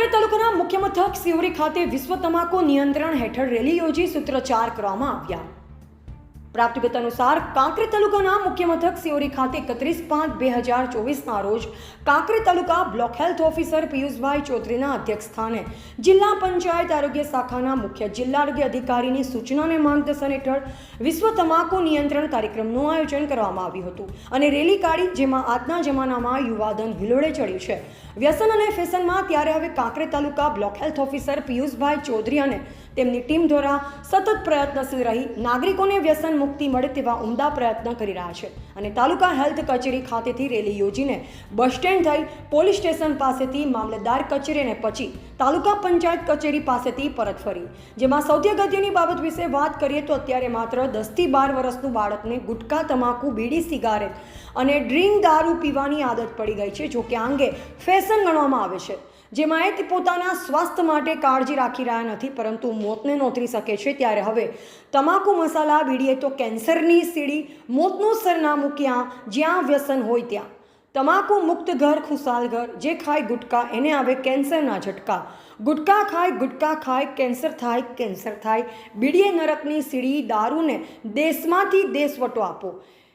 માંકડ તાલુકાના મુખ્ય મથક સિવરી ખાતે વિશ્વ તમાકુ નિયંત્રણ હેઠળ રેલી યોજી સૂત્રોચ્ચાર કરવામાં આવ્યા. પ્રાપ્ત વિગત અનુસાર કાંકરે તાલુકાના મુખ્ય મથક સિયોરી ખાતે એકત્રીસ પાંચ બે હજાર ચોવીસના રોજ કાંકરે taluka block health officer Piyushbhai ચૌધરીના અધ્યક્ષ સ્થાને જિલ્લા પંચાયત આરોગ્ય શાખાના મુખ્ય જિલ્લા આરોગ્ય અધિકારીની સૂચના અને માર્ગદર્શન હેઠળ વિશ્વ તમાકુ નિયંત્રણ કાર્યક્રમનું આયોજન કરવામાં આવ્યું હતું. અને રેલી કાઢી, જેમાં આજના જમાનામાં યુવાધન હિલોડે ચડ્યું છે. વ્યસન અને ફેશનમાં ત્યારે હવે કાંકરે taluka block health officer Piyushbhai Chaudhary અને તેમની ટીમ દ્વારા સતત પ્રયત્નશીલ રહી નાગરિકોને વ્યસન મુક્તિ મળે તેવા ઉમદા પ્રયત્ન કરી રહ્યા છે. અને તાલુકા હેલ્થ કચેરી ખાતેથી રેલી યોજીને બસ સ્ટેન્ડ થઈ પોલીસ સ્ટેશન પાસેથી મામલતદાર કચેરી અને પછી તાલુકા પંચાયત કચેરી પાસેથી પરત ફરી. જેમાં સૌથી અગત્યની બાબત વિશે વાત કરીએ તો અત્યારે માત્ર દસથી બાર વર્ષનું બાળકને ગુટકા, તમાકુ, બીડી, સિગારેટ અને ડ્રિંક દારૂ પીવાની આદત પડી ગઈ છે, જોકે આ અંગે ફેશન ગણવામાં આવે છે. જેમાં એ પોતાના સ્વાસ્થ્ય માટે કાળજી રાખી રહ્યા નથી, પરંતુ મોતને નોતરી શકે છે ત્યારે હવે તમાકુ મસાલા, બીડીએ તો કેન્સરની સીડી, મોતનું સરનામું ક્યાં જ્યાં વ્યસન હોય ત્યાં. તમાકુ મુક્ત ઘર, ખુશાલ ઘર, જે ખાય ગુટકા, એને આવે કેન્સરના ઝટકા. ગુટકા ખાય ગુટકા ખાય, કેન્સર થાય કેન્સર થાય. બીડીએ નરકની સીડી દારૂને દેશમાંથી દેશવટો આપો.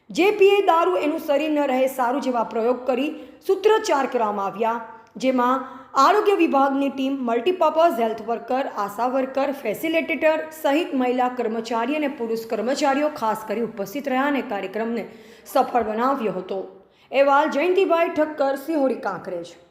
જે પીએ દારૂ, એનું શરીર ન રહે, સારું જેવા પ્રયોગ કરી સૂત્રોચ્ચાર કરવામાં આવ્યા. જેમાં આરોગ્ય વિભાગની team multipurpose health worker ASHA worker facilitator સહિત મહિલા કર્મચારી અને પુરુષ કર્મચારીઓ ખાસ કરી ઉપસ્થિત રહ્યા અને કાર્યક્રમને સફળ બનાવ્યો હતો. અહેવાલ જયંતિભાઈ ઠક્કર, સિહોરી કાંકરેજ.